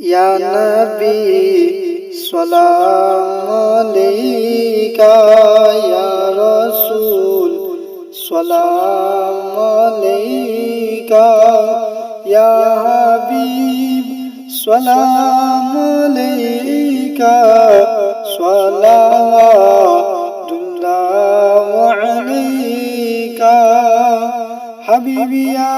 ইয়া নবী সালাম আলাইকা, ইয়া রাসূল সালাম আলাইকা, ইয়া হাবিব সালাম আলাইকা সালাওয়াতুল্লাহ আলাইকা। হাবিবি ইয়া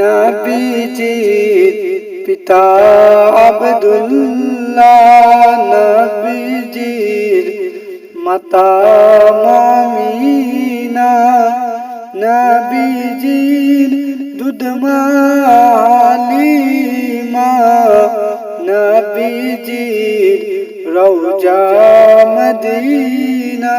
নবীজি পিতা আব্দুল্লাহ নবীজির মাতা মমিনা নবীজির দুধমালিমা নবীজির রৌজা মদিনা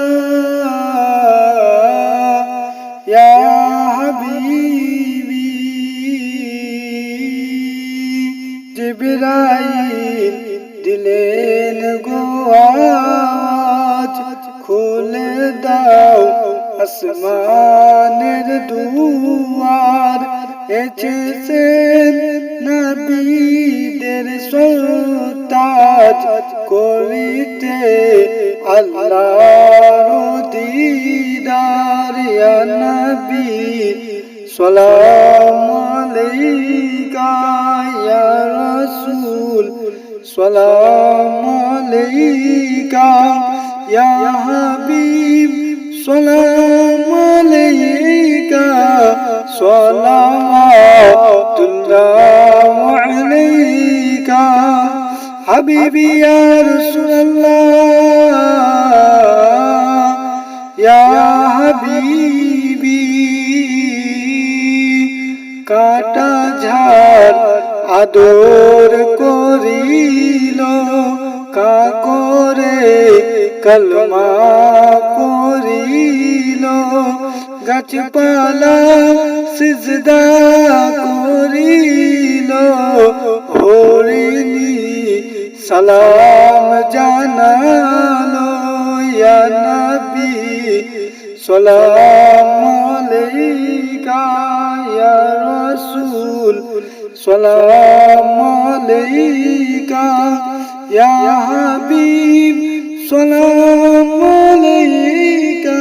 জিবরাইল দিলেন, গো আজ খুলে দাও আসমানের দুয়ার। এসেছেন নবীদের সন্তাজ করিতে আল্লাহর দিদার। নবী সালাম সালাম আলাইকা, ইয়া হাবিব, সালাম আলাইকা সালাওয়াতুল্লাহ আলাইকা। হাবিবি, ইয়া রাসূলুল্লাহ, ইয়া হাবিবি, কাটা ঝাড় আদর করিল কাকরে কলমা করিল গাছপালা সিজদা করিল হরিণী সালাম জানালো নবী সালাম সালাম আলাইকা ইয়া হাবিব সালাম আলাইকা।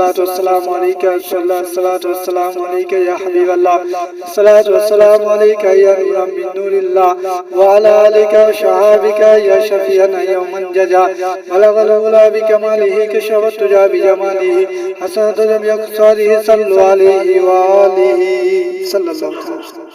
الصلاة والسلام عليك يا رسول الله الصلاة والسلام عليك يا حبيب الله الصلاة والسلام عليك يا نور من نور الله وعلى آلك وشعابك يا شفيعنا يوم جزا بلغ الأولى بكماله كشف التجا بجماله حسنة جميع صالح صلوا عليه وآله صلى الله عليه وسلم